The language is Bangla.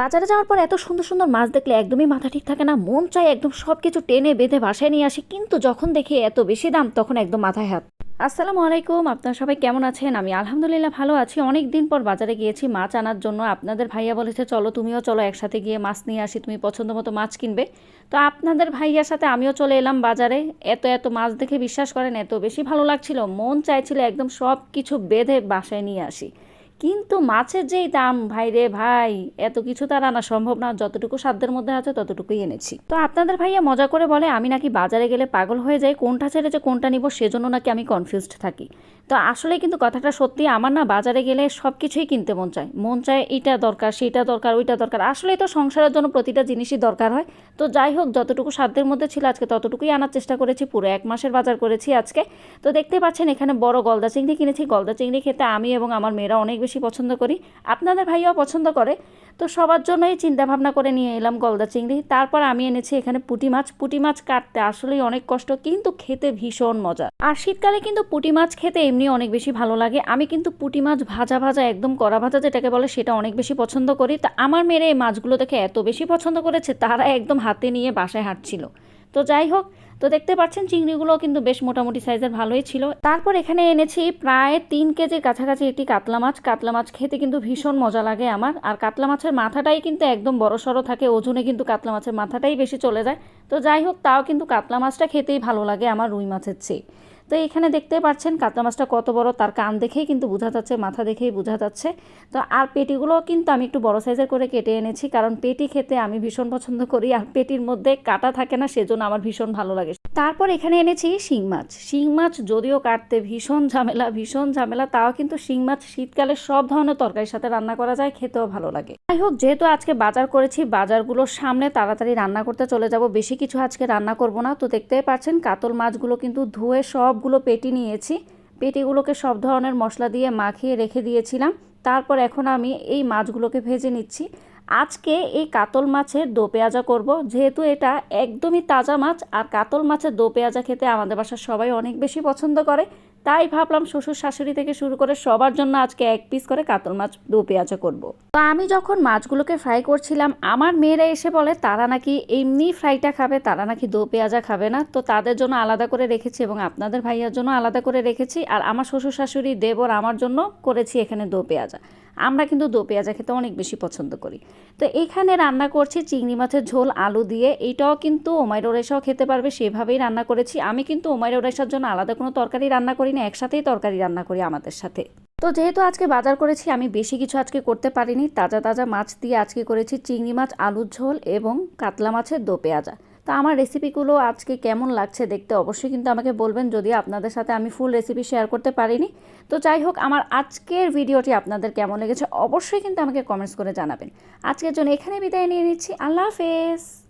বাজারে যাওয়ার পর এত সুন্দর সুন্দর মাছ দেখলে একদমই মাথা ঠিক থাকে না। মন চায় একদম সব কিছু টেনে বেঁধে বাসায় নিয়ে আসি, কিন্তু যখন দেখি এত বেশি দাম, তখন একদম মাথায় হাত। আসসালামু আলাইকুম, আপনারা সবাই কেমন আছেন? আমি আলহামদুলিল্লাহ ভালো আছি। অনেক দিন পর বাজারে গিয়েছি, মাছ আনার জন্য। আপনাদের ভাইয়া বলেছে, চলো তুমিও চলো, একসাথে গিয়ে মাছ নিয়ে আসি, তুমি পছন্দ মতো মাছ কিনবে। তো আপনাদের ভাইয়ার সাথে আমিও চলে এলাম বাজারে। এত এত মাছ দেখে বিশ্বাস করেন, এত বেশি ভালো লাগছিল। মন চাইছিল একদম সব কিছু বেঁধে বাসায় নিয়ে আসি। কিন্তু মাছের যেই দাম, ভাই রে ভাই, এত কিছু তার আনা সম্ভব না। যতটুকু সাধ্যের মধ্যে আছে ততটুকুই এনেছি। তো আপনাদের ভাইয়া মজা করে বলে, আমি নাকি বাজারে গেলে পাগল হয়ে যাই, কোনটা ছেড়ে যে কোনটা নিব সেজন্য নাকি আমি কনফিউজড থাকি। তো আসলে কিন্তু কথাটা সত্যি, আমার না বাজারে গেলে সব কিছুই কিনতে মন চায়। মন চায় এইটা দরকার সেইটা দরকার, ওইটা দরকার। আসলে তো সংসারের জন্য প্রতিটা জিনিসই দরকার হয়। তো যাই হোক, যতটুকু সাধ্যের মধ্যে ছিল আজকে ততটুকুই আনার চেষ্টা করেছি। পুরো এক মাসের বাজার করেছি আজকে। তো দেখতে পাচ্ছেন, এখানে বড় গলদা চিংড়ি কিনেছি। গলদা চিংড়ি খেতে আমি এবং আমার মেয়েরা অনেক বেশি পছন্দ করি। আপনাদের ভাইয়াও পছন্দ করে। তো সবার জন্যই চিন্তা ভাবনা করে নিয়ে এলাম গলদা চিংড়ি। তারপর আমি এনেছি এখানে পুটি মাছ। পুঁটি মাছ কাটতে আসলেই অনেক কষ্ট, কিন্তু খেতে ভীষণ মজা। আর শীতকালে কিন্তু পুঁটি মাছ খেতে এমনি অনেক বেশি ভালো লাগে। আমি কিন্তু পুঁটি মাছ ভাজা ভাজা, একদম কড়া ভাজা যেটাকে বলে, সেটা অনেক বেশি পছন্দ করি। তা আমার মেয়েরা এই মাছগুলো দেখে এত বেশি পছন্দ করেছে, তারা একদম হাতে নিয়ে বাসায় হাঁটছিল। তো যাই হোক তো দেখতে পাচ্ছেন চিংড়িগুলো কিন্তু বেশ মোটামুটি সাইজের ভালোই ছিল। তারপর এখানে এনেছি প্রায় তিন কেজির কাছাকাছি একটি কাতলা মাছ। কাতলা মাছ খেতে কিন্তু ভীষণ মজা লাগে আমার। আর কাতলা মাছের মাথাটাই কিন্তু একদম বড় সড়ো থাকে, ওজনে কিন্তু কাতলা মাছের মাথাটাই বেশি চলে যায়। তো যাই হোক, তাও কিন্তু কাতলা মাছটা খেতেই ভালো লাগে আমার রুই মাছের চেয়ে। তো এখানে দেখতে পাচ্ছেন কাতলা মাছটা কত বড়, তার কান দেখেই কিন্তু বোঝা যাচ্ছে, মাথা দেখেই বোঝা যাচ্ছে। তো আর পেটিগুলো কিন্তু আমি একটু বড় সাইজের করে কেটে এনেছি, কারণ পেটি খেতে আমি ভীষণ পছন্দ করি আর পেটির মধ্যে কাটা থাকে না, সেজন্য আমার ভীষণ ভালো লাগে। তারপর এখানে এনেছি শিং মাছ। শিং মাছ যদিও কাটতে ভীষণ ঝামেলা ভীষণ ঝামেলা, তাও কিন্তু শিং মাছ শীতকালে সব ধরনের তরকারির সাথে রান্না করা যায়, খেতেও ভালো লাগে। যাই হোক, যেহেতু আজকে বাজার করেছি, বাজারগুলোর সামনে তাড়াতাড়ি রান্না করতে চলে যাব, বেশি কিছু আজকে রান্না করব না। তো দেখতেই পাচ্ছেন, কাতল মাছগুলো কিন্তু ধুয়ে সবগুলো পেটি নিয়েছি। পেটিগুলোকে সব ধরনের মশলা দিয়ে মাখিয়ে রেখে দিয়েছিলাম। তারপর এখন আমি এই মাছগুলোকে ভেজে নিচ্ছি। আজকে এই কাতল মাছের দো পেঁয়াজা করব। যেহেতু এটা একদমই তাজা মাছ, আর কাতল মাছের দো পেঁয়াজা খেতে আমাদের বাসার সবাই অনেক বেশি পছন্দ করে। তাই ভাবলাম শ্বশুর শাশুড়ি থেকে শুরু করে সবার জন্য আজকে এক পিস করে কাতল মাছ দু পেঁয়াজা করব। তো আমি যখন মাছগুলোকে ফ্রাই করছিলাম, আমার মেয়েরা এসে বলে, তারা নাকি এমনি ফ্রাইটা খাবে, তারা নাকি দু পেঁয়াজা খাবে না। তো তাদের জন্য আলাদা করে রেখেছি এবং আপনাদের ভাইয়ার জন্য আলাদা করে রেখেছি। আর আমার শ্বশুর শাশুড়ি দেবর আমার জন্য করেছি এখানে দো পেঁয়াজা। আমরা কিন্তু দো পেঁয়াজা খেতে অনেক বেশি পছন্দ করি। তো এখানে রান্না করছি চিংড়ি মাছের ঝোল, আলু দিয়ে। এইটাও কিন্তু ওমাইরো রেশাও খেতে পারবে, সেভাবেই রান্না করেছি। আমি কিন্তু ওমাইরো রেশার জন্য আলাদা কোনো তরকারি রান্না করি না, একসাথেই তরকারি রান্না করি আমাদের সাথে। তো যেহেতু আজকে বাজার করেছি, আমি বেশি কিছু আজকে করতে পারিনি। তাজা তাজা মাছ দিয়ে আজকে করেছি চিংড়ি মাছ, আলুর ঝোল এবং কাতলা মাছের দো পেঁয়াজা। তো আমার রেসিপিগুলো আজকে কেমন লাগছে দেখতে অবশ্যই কিন্তু আমাকে বলবেন। যদি আপনাদের সাথে আমি ফুল রেসিপি শেয়ার করতে পারিনি, তো যাই হোক, আমার আজকের ভিডিওটি আপনাদের কেমন লেগেছে অবশ্যই কিন্তু আমাকে কমেন্টস করে জানাবেন। আজকের জন্য এখানে বিদায় নিয়ে নিচ্ছি। আল্লাহ হাফেজ।